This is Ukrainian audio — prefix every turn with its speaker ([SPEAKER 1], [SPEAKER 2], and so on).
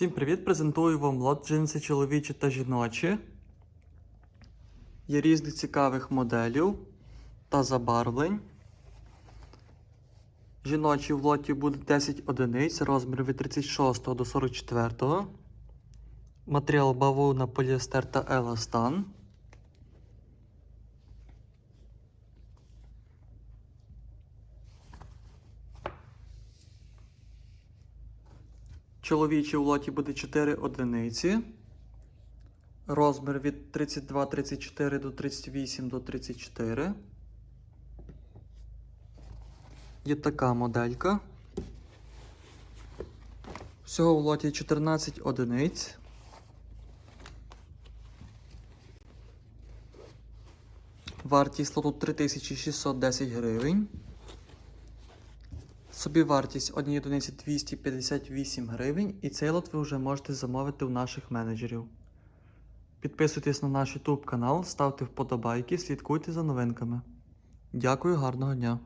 [SPEAKER 1] Всім привіт! Презентую вам лот джинси чоловічі та жіночі. Є різних цікавих моделів та забарвлень. Жіночі в лоті буде 10 одиниць, розмір від 36 до 44. Матеріал бавовна, поліестер та еластан. Чоловічий в лоті буде 4 одиниці. Розмір від 32-34 до 38 до 34. Є така моделька. Всього в лоті 14 одиниць. Вартість лоту 3610 гривень. Собівартість однієї одиниці 258 гривень, і цей лот ви вже можете замовити у наших менеджерів. Підписуйтесь на наш YouTube канал, ставте вподобайки, слідкуйте за новинками. Дякую, гарного дня!